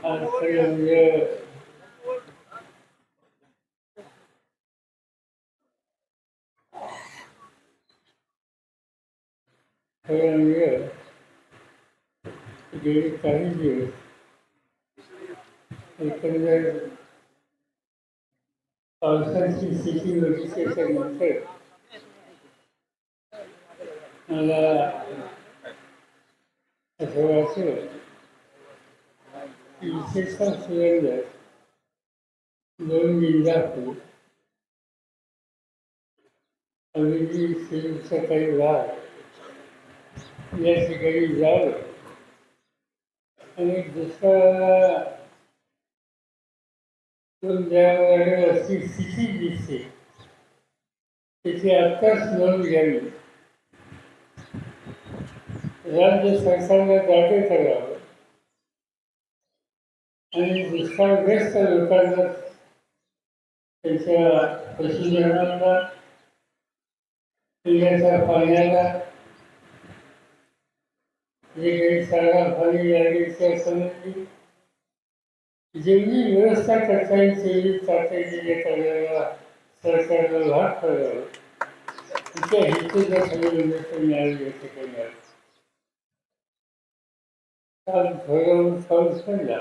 आज खरं म्हणजे खरं म्हणजे गेली काही दिवस एकंदर पावसाची स्थिती होती त्याच्यानंतर मला असं वाटलं की विशेषतः सुरेंदर दोन जिल्ह्यातून अगदी श्री सकाळी वाघ या ठिकाणी जावं आणि दुसरा दोन ज्यावेळेला अशी स्थिती दिसते त्याची आत्ताच नोंद घ्यावी राज्य सरकारला जागे करावं आणि दुष्काळग्रस्त लोकांना त्यांच्या पशुधनांना पिण्याच्या पाण्याला जे काही चारा पाणी लागेल संबंधी. जेवढी व्यवस्था करता येईल तेवढी तातडीने करायला सरकारला लाभ करावा. तिच्या हेतूचा सगळे लोक मिळाले या ठिकाणी आले. काल भरवून पाऊस पडला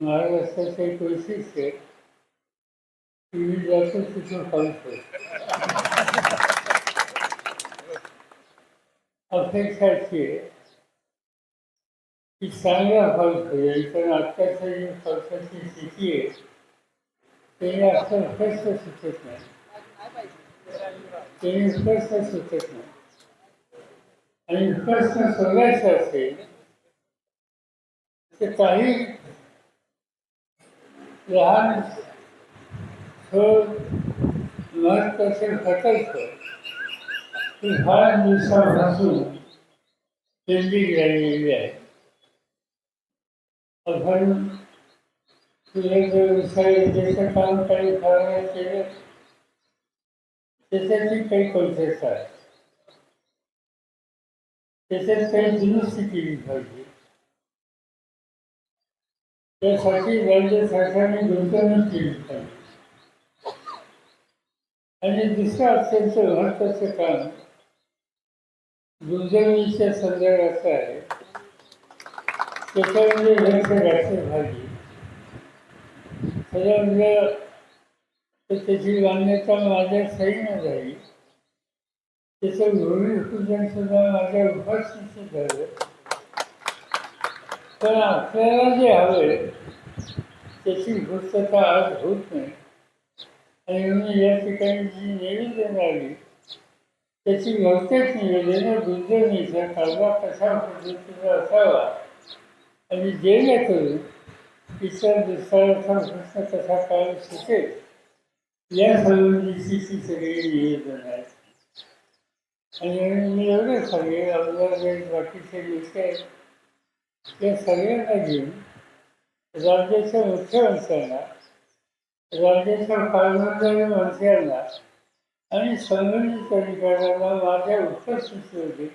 महाराष्ट्राचं एक वैशिष्ट्य आहे की मी जातो तिथून पाऊस अपेक्षाची अपेक्षा अशी आहे की चांगला पाऊस होईल पण आत्ताच्या जी पावसाची स्थिती आहे ते असं स्पष्ट सुचत नाही ते स्पष्ट सुचत नाही आणि प्रश्न सोडवायचा असेल तर काही लहान थोड महत्त्वाचे प्रकल्प ही फार दिवसापासून पेंडिंग गेलेली आहे. आपण व्यवसायाचं काम काही फार केलं त्याच्याची काही कौशलता आहे. त्याच्यात काही दुरुस्ती केली पाहिजे. त्यासाठी राज्य सरकारने गुंतवणूक केली पाहिजे आणि दुसरं अत्यंत महत्वाचं काम गुंतवणुकीच्या संदर्भाचं आहे. त्याच्यामध्ये लक्ष घातलं पाहिजे. खरं म्हणजे तर त्याची मान्यता माझ्या सहीनं झाली. त्याचं भूमिपूजन सुद्धा माझ्या उपस्थितीत झालं. पण आपल्याला जे हवे त्याची पूर्तता आज होत नाही. आणि मी या ठिकाणी जी निवेदन आली त्याची बहुतेक निवेदनं गुंतवणुकीचा कालवा कशा पद्धतीचा असावा? आणि जेणेकरून इतर दुसऱ्याचा प्रश्न कसा काळ शकेल? या संबंधीची ती सगळी निवेदन आहेत आणि मी एवढं सांगेन आपल्या बाकीचे लोक आहेत. या सगळ्यांना घेऊन राज्याच्या मुख्यमंत्र्यांना राज्याच्या पालकमंत्री माणसांना आणि संबंधित अधिकाऱ्यांना माझ्या उत्तर सूचनेमध्ये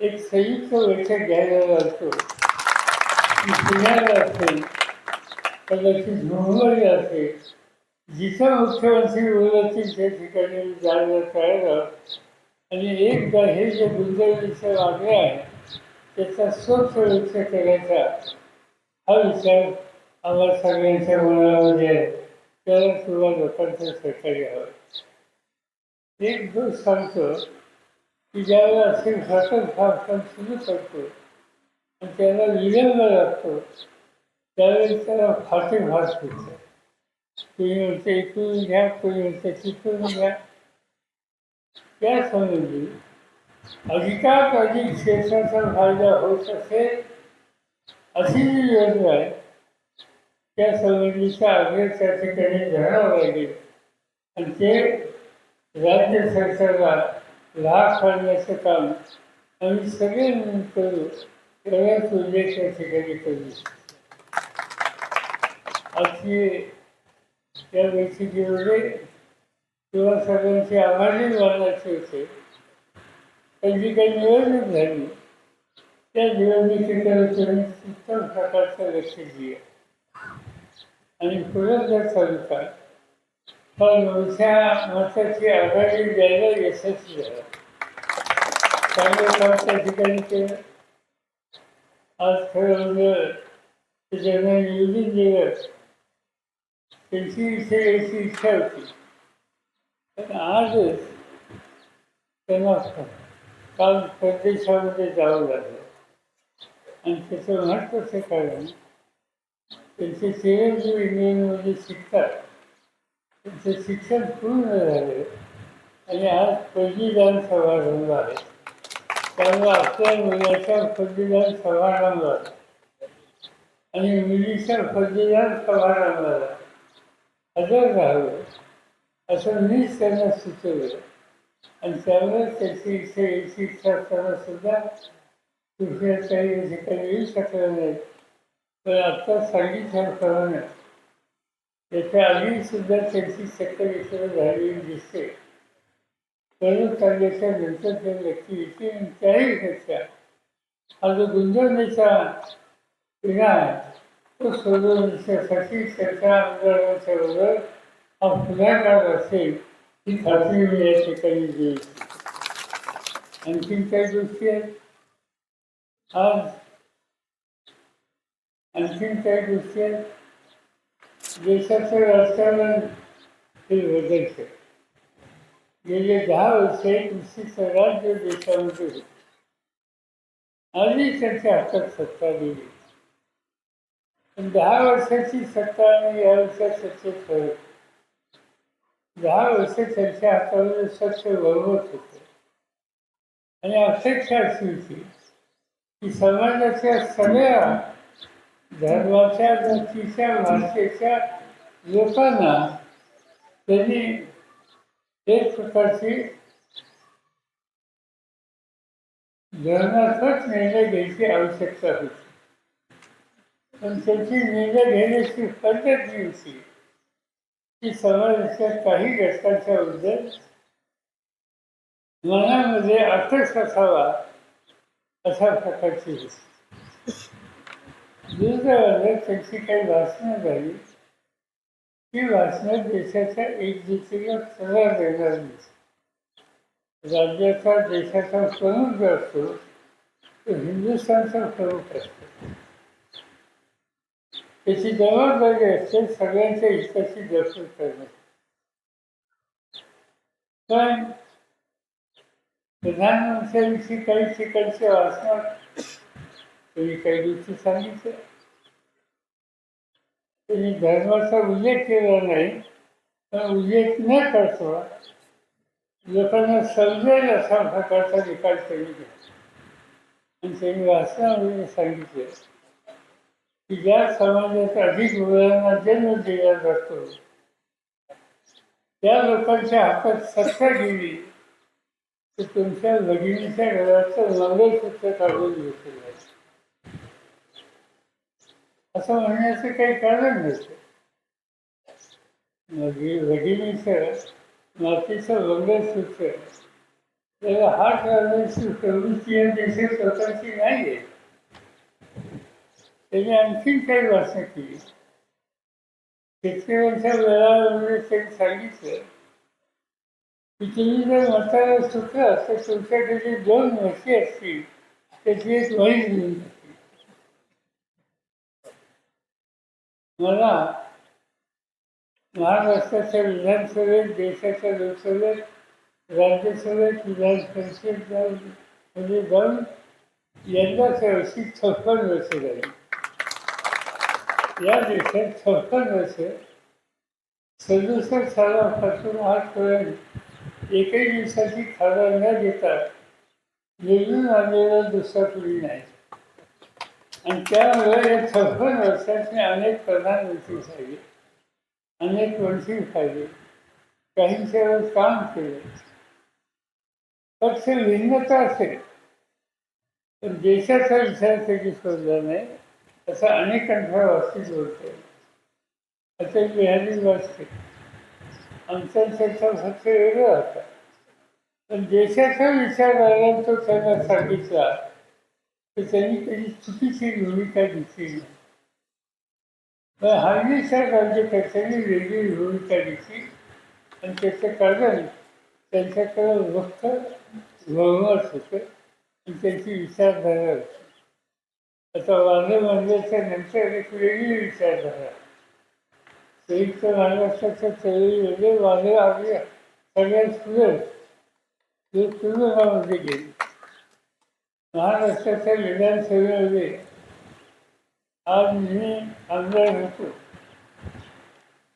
एक संयुक्त बैठक घ्यायला लागतो ती पुण्याला असेल कदाचित मुंबई असेल जिथं मुख्यमंत्री बोलतील त्या ठिकाणी जायला तयार आहोत. आणि एकदा हे जे गुंतवणुकीचे मागे आहे त्याचा स्वच्छ व्यक्त करायचा हा विचार आम्हाला सगळ्यांच्या मनामध्ये आहे त्याला सुरुवात लोकांचं सहकार्य हवं. एक गोष्ट सांगतो की ज्यावेळेला असे घातक भाषण सुरू करतो आणि त्याला विलंब लागतो त्यावेळी त्याला फाटे भास होतो. कोणी म्हणते इकडून घ्या कोणी म्हणते तिकडून घ्या. त्या संबंधी अधिकात अधिक क्षेत्राचा फायदा होत असेल अशी जी योजना आहे. त्या संबंधीचा आग्रह त्या ठिकाणी धरावा लागेल आणि ते राज्य सरकारला लाभ काढण्याचं काम आम्ही सगळे मिळून करू एवढाच उल्लेख त्या ठिकाणी करू आजची या बैठकीमध्ये किंवा सगळ्यांचे आभारी मानायचे होते. त्यांची काही निवडणूक झाली. त्या निवडणुकीच्या तुम्ही उत्तम प्रकारचं लक्ष दिलं. आणि पुरंदर तालुका हा मोठ्या मताची आघाडी द्यायला यशस्वी झाला. चांगलं काम त्या ठिकाणी केलं आज खरं म्हणजे ज्यांना निवडून दिलं त्यांची इथे यायची इच्छा होती. पण आजच त्यांना काल परदेशामध्ये जावं लागलं. आणि त्याचं महत्त्वाचं कारण त्यांचे चिरंजीव इंग्लंडमध्ये शिकतात. त्यांचं शिक्षण पूर्ण झालं. आणि आज पदवीदान समारंभ आहे त्यामुळे आपल्या मुलाच्या पदवीदान समारंभात आणि मुलीच्या पदवीदान समारंभाला हजर राहावं असं मीच त्यांना सुचवलं. आणि त्यावेळेस त्याची इथे याची इच्छा असताना सुद्धा दुसऱ्या काही ठिकाणी येऊ शकलं नाही पण आत्ता सांगितल्याप्रमाणे त्याच्या आधी सुद्धा त्यांची चक्कर इकडे झालेली दिसते. परत काढल्याच्या नंतर ते नक्की येते आणि त्याही त्याच्या हा जो गुंजवण्याचा विना आहे तो सोडवण्यासाठी त्याच्या आमदारांच्या बरोबर हा पुढाकार असेल. ही खात्री मी या ठिकाणी आणखीन काही गोष्टी आहेत? आज आणखीन काही गोष्टी आहेत? देशाचं राजकारण हे बदलतं गेले दहा वर्ष निश्चित राज्य देशामध्ये होते. आधी त्यांच्या हातात सत्ता दिली. पण दहा वर्षाची सत्ता आणि या वर्षात सत्तेत फरक दहा वर्ष त्यांच्या हातामध्ये सत्य वळवत होते. आणि अपेक्षा अशी होती की समाजाच्या सगळ्या धर्माच्या जातीच्या भाषेच्या लोकांना त्यांनी एक प्रकारची धर्माचाच निर्णय घ्यायची आवश्यकता होती. पण त्यांची निर्णय घेण्याची पद्धत जी होती की समाजाच्या काही घटकांच्या बद्दल मनामध्ये आकर्ष असावा अशा प्रकारची होती त्यांची काही भाषणं झाली. ती भाषणं देशाच्या एकजुटीला सजा देणार नाही. राज्याचा देशाचा प्रमुख जो असतो तो हिंदुस्थानचा प्रमुख असतो. त्याची जबाबदारी म्हणजे असते सगळ्यांच्या हिताची दखल करणे. पण प्रधानमंत्र्यांविषयी काही ठिकाणचे वाचनात त्यांनी काही गोष्टी सांगितल्या. त्यांनी धर्माचा उल्लेख केला नाही पण उल्लेख न करता लोकांना समजेल असा प्रकारचा निकाल त्यांनी घेतला आणि त्यांनी वाचनामध्ये सांगितले. ज्या समाजात अधिक मुलांना जन्म दिला जातो त्या लोकांच्या हातात सत्ता गेली तर तुमच्या भगिनीच्या घराचं मंगलसूत्र काढून घेतलं असं म्हणण्याचं काही कारण नसतं मगी म्हणजे भगिनीचं मातीचं मंगलसूत्र त्याला हात घालण्याची प्रवृत्ती या देशात स्वतःची नाही आहे. त्यांनी आणखीन काही भाषण केली. शेतकऱ्यांच्या वेळामध्ये त्यांनी सांगितलं की तुम्ही जर म्हातारा सुटला तर तुमच्याकडे जे दोन म्हशी असतील त्याची एक म्हैस घेऊन टाकली मला महाराष्ट्राच्या विधानसभेत देशाच्या लोकसभेत राज्यसभेत विधान परिषद जाऊन म्हणजे जाऊन यंदाच्या वर्षी छप्पन वर्ष झाली. या देशात सरकार वर्ष सदुसष्ट सालापासून आजपर्यंत एकही दिवसाची खादा न देता निवडून आलेला दुसरा पिढी नाही. आणि त्यामुळे या छप्पन वर्षाचे अनेक प्रधानमंत्री झाले अनेक मंत्री झाले काहींच्यावर काम केलं. पक्ष भिन्नता असेल पण देशाचा विचार कधी सोडला नाही. असा अनेकांचा वाचीत बोलतो असे बिहारी वाचते आमचा त्यांचा फक्त वेगळा होता. पण देशाचा विचार आला तो त्यांना सांगितला तर त्यांनी कधी चुकीची भूमिका घेतली नाही. पण हल्लीच्या राज्यकर्त्यांनी वेगळी भूमिका घेतली आणि त्याचं कारण त्यांच्याकडं वक्त बहुमत होतं आणि त्यांची विचारधारा होती. आता वांदे मंदिरच्या म्हणजे नंतर एक वेगळी विचारधारा संयुक्त महाराष्ट्राच्या चळवळीमध्ये वांदे आपल्या सगळ्यात सुरत ते तुरुंगामध्ये गेले. महाराष्ट्राच्या विधानसभेमध्ये आज मी आमदार होतो.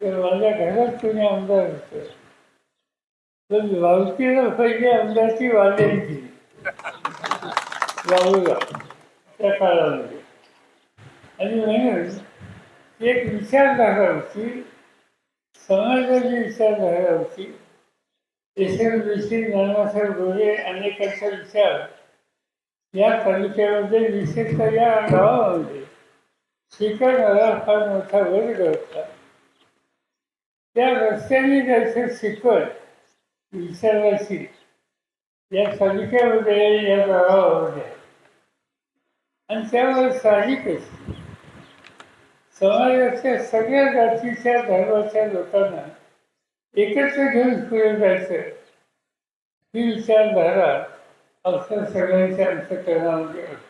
तर माझ्या घरात कोणी आमदार होतो? पण भावकीनं पहिले आमदारची वादेही केली वाहूला त्या काळामध्ये आणि म्हणून एक विचारधारावरती समाजाची विचारधारा होती. विषयी नानासाहेब गोरे अनेकांचा विचार. या तालुक्यामध्ये विशेषतः या गावामध्ये शिकवणारा फार मोठा वर्ग होता. त्या रस्त्याने जायचं शिकवण विचारायची या तालुक्यामध्ये या गावामध्ये. आणि त्यावर साहजिकच समाजाच्या सगळ्या जातीच्या धर्माच्या लोकांना एकत्र घेऊन पुढे जायचं. ही विचारधारा अवसर सगळ्यांच्या अंतकरणामध्ये होती.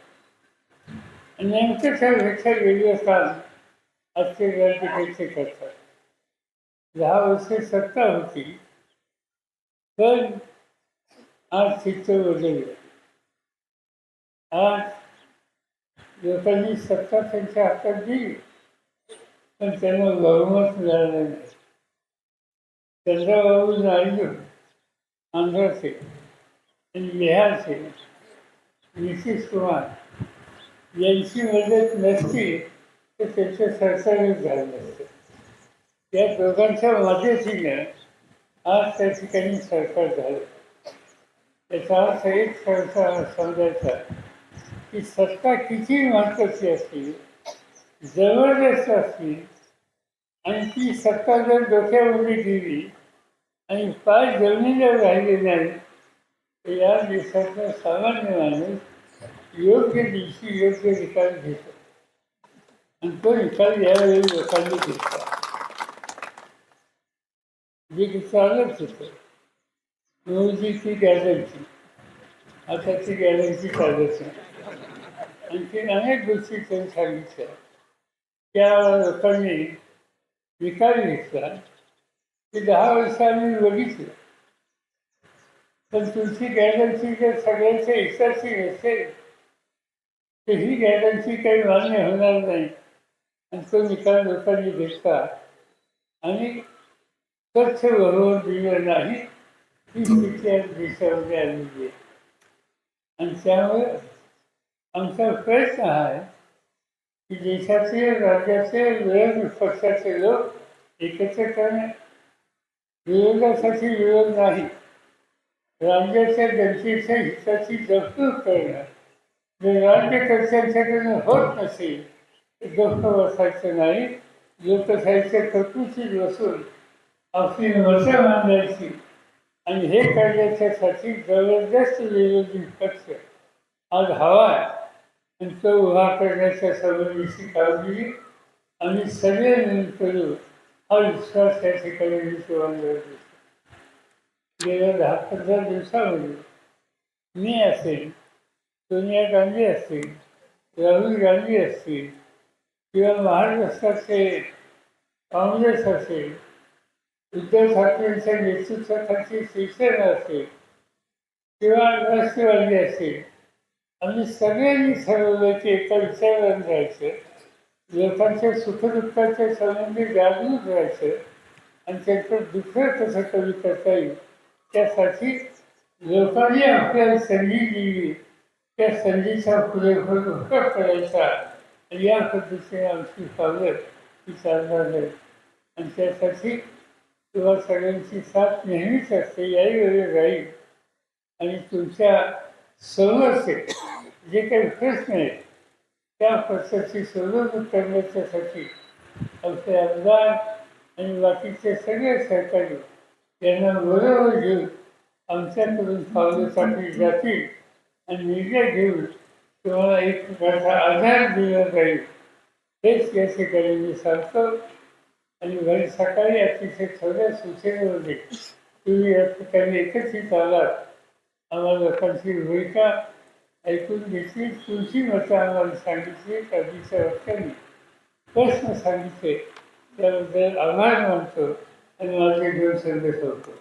आणि नेमकं त्या लक्षात गेली असताना आजचे राज्यकर्ते करतात दहा वर्षे सत्ता होती पण आज चित्र बदललं. आज लोकांनी सत्ता त्यांच्या हातात दिली पण त्यांना बहुमत मिळालं नाही. चंद्रबाबू नायडू आंध्राचे आणि बिहारचे नितीश कुमार यांची मदत नसती तर त्यांचं सरकारच झालं नसते. या दोघांच्या मदतीनं आज त्या ठिकाणी सरकार झालं. त्याचा अर्थ एक सरकार समजायचा की सत्ता किती महत्वाची असतील जबरदस्त असतील आणि ती सत्ता जर डोक्यामध्ये गेली आणि पाच जमिनीवर राहिले नाही तर या देशातला सामान्य माणूस योग्य दिवशी योग्य निकाल घेतो. आणि तो निकाल यावेळी लोकांनी घेतला. जे की चालत होतं. मोदीची गॅरंटी आता ती गॅरंटी चालत नाही आणखी अनेक गोष्टी त्यांनी सांगितल्या. त्या लोकांनी विकार घेतला. ते दहा वर्ष आम्ही बघितलं. पण तुमची गॅलन्सी जर सगळ्यांच्या एकसाची असेल तर ही गॅलन्सी काही मान्य होणार नाही. आणि तो निकाल लोकांनी घेतला. आणि स्वच्छ बरोबर दिलं नाही ही स्थिती आज देशामध्ये आलेली आहे. आणि त्यामुळे आमचा प्रयत्न आहे की देशाचे राज्याचे विरोधी पक्षाचे लोक एकत्र करणे विरोधासाठी विरोध नाही राज्याच्या जनतेच्या हिताची जपणूक करणं. जर राज्यकर्त्यांच्याकडनं होत नसेल तर गप्प बसायचं नाही लोकशाहीच्या कपूची बसून आपली मतं मांडायची आणि हे करण्याच्यासाठी जबरदस्त विरोधी पक्ष आज हवा आहे. आणि तो उभा करण्याच्या संबंधीची काळजी आम्ही सगळे मिळून करू हा विश्वास त्या ठिकाणी मी तुम्हाला दिसतो गेल्या दहा पंधरा दिवसामध्ये मी असेल सोनिया गांधी असतील राहुल गांधी असतील किंवा महाराष्ट्राचे काँग्रेस असेल उद्धव ठाकरेंच्या नेतृत्वाखालची शिवसेना असेल किंवा राष्ट्रवादी असेल आम्ही सगळ्यांनी ठरवलं की एका विचारानं राहायचं लोकांच्या सुखदुःखाच्या संबंधी जागरूक राहायचं आणि त्यांचं दुःख कसं कमी करता येईल त्यासाठी लोकांनी आपल्याला संधी दिली. त्या संधीचा पुरेपूर उपयोग करायचा. आणि या पद्धतीने आमची पावलं ही चालणार नाही आणि त्यासाठी किंवा सगळ्यांची साथ नेहमीच असते. याही वेळी राहील. आणि तुमच्या समोरचे जे काही प्रश्न आहेत त्या प्रश्नाची सोडवणूक करण्याच्यासाठी आमचे आमदार आणि बाकीचे सगळे सहकारी यांना बरोबर घेऊन आमच्याकडून पावलं टाकली जातील आणि निर्णय घेऊन तुम्हाला एक प्रकारचा आधार दिला जाईल. हेच या ठिकाणी मी सांगतो. आणि घरी सकाळी अतिशय थोड्या सूचनेमध्ये तुम्ही या ठिकाणी एकत्रित आलात आम्हाला लोकांची भूमिका ऐकून घेतली. तुमची मतं आम्हाला सांगितली कधीच्या वक्त्यांनी प्रश्न सांगितले. त्याबद्दल आभार मानतो आणि माझे दोन संदेश होतो.